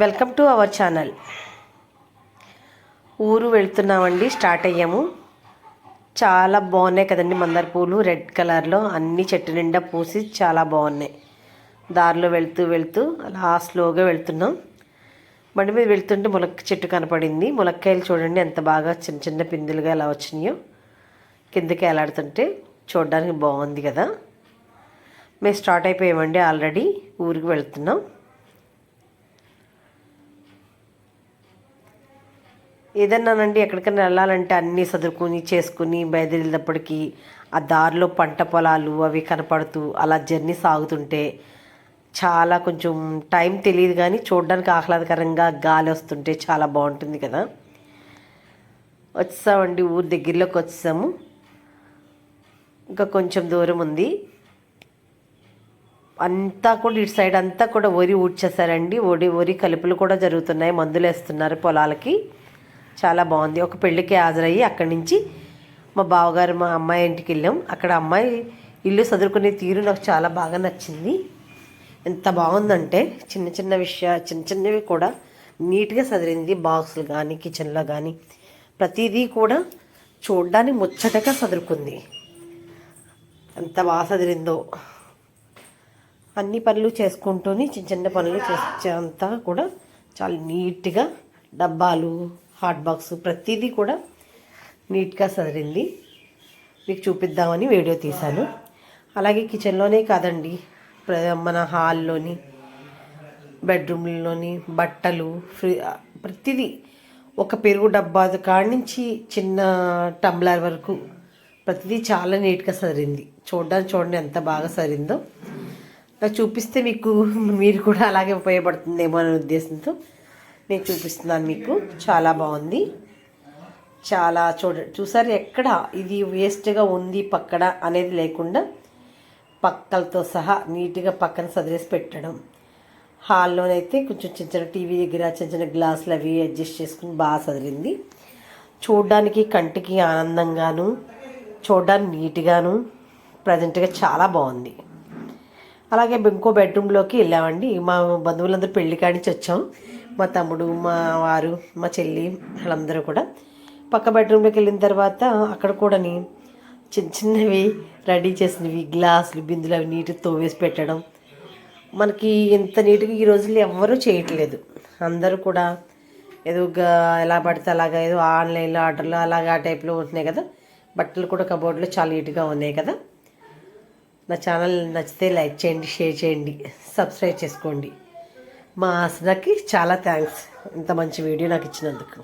Welcome to our channel ఊరు వెళ్తున్నామండి start అయ్యాము. చాలా బాగున్నాయి కదండి మందార పూలు రెడ్ కలర్లో అన్ని చెట్టు నిండా పూసి చాలా బాగున్నాయి. దారిలో వెళ్తూ వెళ్తూ అలా స్లోగా వెళ్తున్నాం. బండి మీద వెళ్తుంటే ములక్క చెట్టు కనపడింది. ములక్కాయలు చూడండి ఎంత బాగా చిన్న చిన్న పిందులుగా ఎలా వచ్చినాయో. కిందకి ఎలాడుతుంటే చూడడానికి బాగుంది కదా. మేము స్టార్ట్ అయిపోయామండి ఆల్రెడీ ఊరికి వెళ్తున్నాం. ఏదన్నానండి ఎక్కడికైనా వెళ్ళాలంటే అన్నీ చదువుకుని చేసుకుని బయలుదేరేటప్పటికి ఆ దారిలో పంట పొలాలు అవి కనపడుతూ అలా జర్నీ సాగుతుంటే చాలా కొంచెం టైం తెలియదు కానీ చూడడానికి ఆహ్లాదకరంగా గాలి వస్తుంటే చాలా బాగుంటుంది కదా. వచ్చామండి ఊరు దగ్గరలోకి వచ్చాము. ఇంకా కొంచెం దూరం ఉంది. అంతా కూడా ఇటు సైడ్ అంతా కూడా వరి ఊడ్చేసారండి వరి వరి కలుపులు కూడా జరుగుతున్నాయి. మందులు వేస్తున్నారు పొలాలకి. చాలా బాగుంది. ఒక పెళ్ళికి హాజరయ్యి అక్కడి నుంచి మా బావగారు మా అమ్మాయి ఇంటికి వెళ్ళాం. అక్కడ అమ్మాయి ఇల్లు చదువుకునే తీరు నాకు చాలా బాగా నచ్చింది. ఎంత బాగుందంటే చిన్న చిన్న విషయా చిన్న చిన్నవి కూడా నీట్గా చదిరింది బాక్సులు కానీ కిచెన్లో కానీ ప్రతిదీ కూడా చూడ్డానికి ముచ్చటగా చదురుకుంది ఎంత బాగా చదిరిందో అన్ని పనులు చేసుకుంటూనే చిన్న చిన్న పనులు చేసేంతా కూడా చాలా నీట్గా డబ్బాలు హాట్ బాక్స్ ప్రతిదీ కూడా నీట్గా సదిరింది. మీకు చూపిద్దామని వీడియో తీశాను. అలాగే కిచెన్లోనే కాదండి ప్ర- మన హాల్లోని బెడ్రూమ్లోని బట్టలు ఫ్రీ ప్రతిదీ ఒక పెరుగు డబ్బా కాడి నుంచి చిన్న టంబ్లర్ వరకు ప్రతిదీ చాలా నీట్గా సరింది చూడడానికి చూడండి ఎంత బాగా సరిందో నాకు చూపిస్తే మీకు మీరు కూడా అలాగే ఉపయోగపడుతుందేమో అనే ఉద్దేశంతో. నేను చూపిస్తున్నాను మీకు. చాలా బాగుంది. చాలా చూడ చూసారు ఎక్కడ? ఇది వేస్ట్గా ఉంది పక్కన అనేది లేకుండా పక్కలతో సహా నీట్గా పక్కన సదిరేసి పెట్టడం. హాల్లోనైతే కొంచెం చిన్న చిన్న టీవీ దగ్గర చిన్న చిన్న గ్లాసులు అవి అడ్జస్ట్ చేసుకుని బాగా సదిరింది. చూడడానికి కంటికి ఆనందంగాను చూడడానికి నీట్గాను ప్రజెంట్గా చాలా బాగుంది. అలాగే ఇంకో బెడ్రూమ్లోకి వెళ్ళామండి. మా బంధువులందరూ పెళ్ళి కానించి వచ్చాం. మా తమ్ముడు మా వారు మా చెల్లి వాళ్ళందరూ కూడా. పక్క బెడ్రూమ్లోకి వెళ్ళిన తర్వాత అక్కడ కూడాని చిన్న చిన్నవి రెడీ చేసినవి గ్లాసులు బిందులు అవి నీట్గా తోవేసి పెట్టడం. మనకి ఇంత నీట్గా ఈ రోజుల్లో ఎవ్వరూ చేయట్లేదు. అందరూ కూడా ఏదో ఎలా పడితే అలాగా ఏదో ఆన్లైన్లో ఆర్డర్లో అలాగా ఆ టైప్లో ఉంటున్నాయి కదా. బట్టలు కూడా కబోర్డ్లో చాలా నీట్గా ఉన్నాయి కదా. నా ఛానల్ నచ్చితే లైక్ చేయండి షేర్ చేయండి సబ్స్క్రైబ్ చేసుకోండి. మా ఆసనకి చాలా థ్యాంక్స్. ఇంత మంచి వీడియో నాకు ఇచ్చినందుకు.